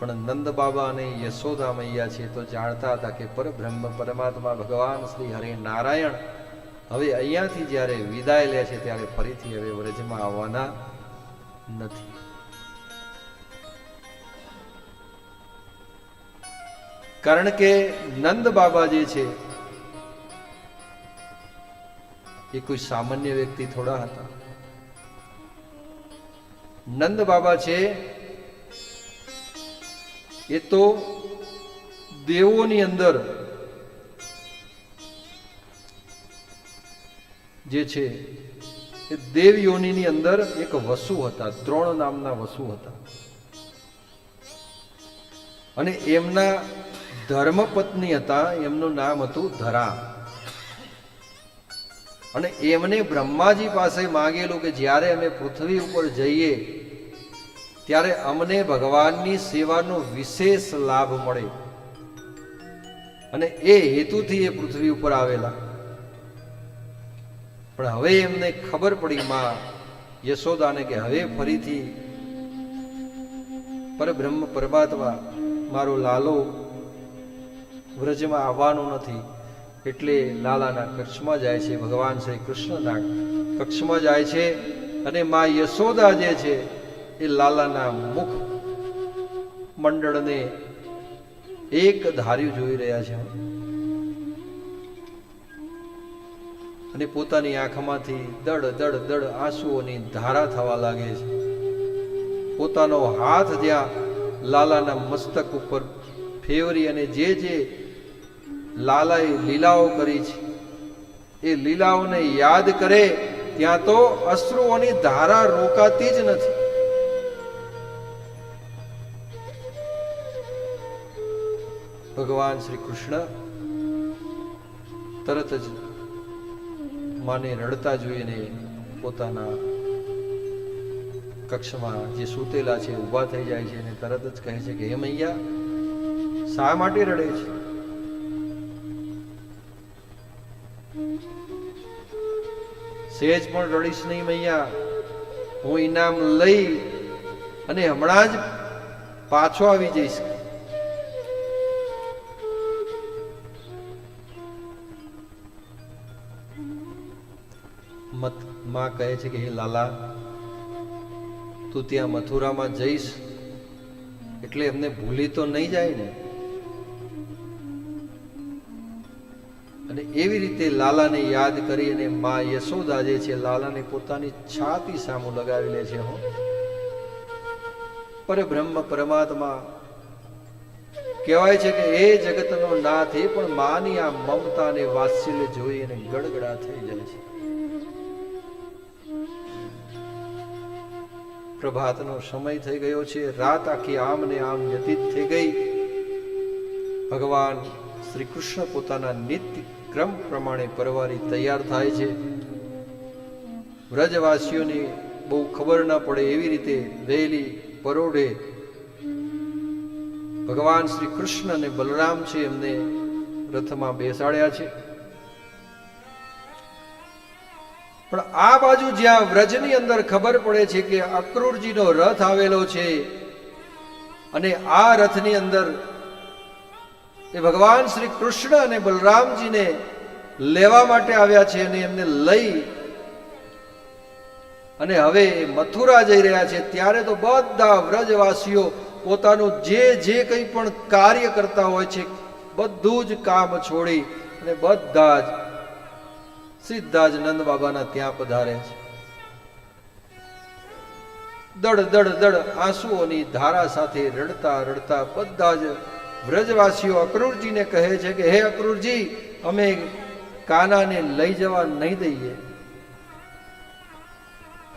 પણ નંદ બાબા અને યશોદા મૈયા છે તો જાણતા હતા કે પરબ્રહ્મ પરમાત્મા ભગવાન શ્રી હરે નારાયણ હવે અહીંયાથી જ્યારે વિદાય લે છે ત્યારે ફરીથી હવે વ્રજમાં આવવાના નથી. કારણ કે નંદ બાબા જે છે, એ કોઈ સામાન્ય વ્યક્તિ થોડા હતા. નંદ બાબા છે એ તો દેવોની અંદર જે છે, એ દેવ યોનિની અંદર એક વસુ હતા, દ્રોણ નામના વસુ હતા. અને એમના ધર્મપત્ની હતા, એમનું નામ હતું ધરા. અને એમને બ્રહ્માજી પાસે માંગેલું કે જ્યારે અમે પૃથ્વી ઉપર જઈએ ત્યારે અમને ભગવાનની સેવાનો વિશેષ લાભ મળે. અને એ હેતુથી એ પૃથ્વી ઉપર આવેલા. પણ હવે એમને ખબર પડી માં યશોદાને કે હવે ફરીથી પરબ્રહ્મ પરમાત્મા મારો લાલો વ્રજમાં આવવાનો નથી. એટલે લાલાના કક્ષમાં જાય છે, ભગવાન શ્રી કૃષ્ણના કક્ષમાં જાય છે અને મા યશોદા જે છે એ લાલાના મુખ મંડળને એક ધાર્યું જોઈ રહ્યા છે અને પોતાની આંખમાંથી દડ દડ દડ આંસુઓની ધારા થવા લાગે છે. પોતાનો હાથ જ્યાં લાલાના મસ્તક ઉપર ફેવરી અને જે જે લાલાએ લીલાઓ કરી છે, એ લીલાઓને યાદ કરે ત્યાં તો અશ્રુઓની ધારા રોકાતી જ નથી. ભગવાન શ્રી કૃષ્ણ તરત જ માને રડતા જોઈને પોતાના કક્ષમાં જે સૂતેલા છે, ઊભા થઈ જાય છે અને તરત જ કહે છે કે, હે મૈયા, શા માટે રડે છે? સેજ પણ રડીશ નહીં મૈયા. હું ઇનામ લઈ અને હમણાં જ પાછો આવી જઈશ. મતમાં કહે છે કે, હે લાલા, તું ત્યાં મથુરામાં જઈશ એટલે એમને ભૂલી તો નહીં જાય ને? અને એવી રીતે લાલાને યાદ કરી અને મા યશોદા જે છે, લાલાને પોતાની છાતી સામું લગાવી લે છે પરબ્રહ્મ પરમાત્મા કહેવાય છે કે, એ જગતનો નાથ એ પણ માની આ મમતા અને વાત્સલ્ય જોઈ અને ગડગડા થઈ જાય છે. પ્રભાતનો સમય થઈ ગયો છે. રાત આખી આમ ને આમ વ્યતીત થઈ ગઈ. ભગવાન શ્રી કૃષ્ણ પોતાના નિત્ય ક્રમ પ્રમાણે પરવારી તૈયાર થાય છે. વ્રજવાસીઓને બહુ ખબર ના પડે એવી રીતે વહેલી પરોઢે ભગવાન શ્રી કૃષ્ણ અને બલરામ છે એમને રથમાં બેસાડ્યા છે. પણ આ બાજુ જ્યાં વ્રજની અંદર ખબર પડે છે કે અક્રૂરજીનો રથ આવેલો છે, અને આ રથની અંદર એ ભગવાન શ્રી કૃષ્ણ અને બલરામજીને લેવા માટે આવ્યા છે અને એમને લઈ અને હવે મથુરા જઈ રહ્યા છે. ત્યારે તો બધા વ્રજવાસીઓ પોતાનું જે જે કંઈ પણ કાર્ય કરતા હોય છે, બધું જ કામ છોડી અને બધા જ સીધા જ નંદ બાબાના ત્યાં પધારે છે. દડ દડ દડ આંસુઓની ધારા સાથે રડતા રડતા બધા જ વ્રજવાસીઓ અક્રૂરજીને કહે છે કે, હે અક્રૂરજી, અમે કાનાને લઈ જવા નહીં દઈએ.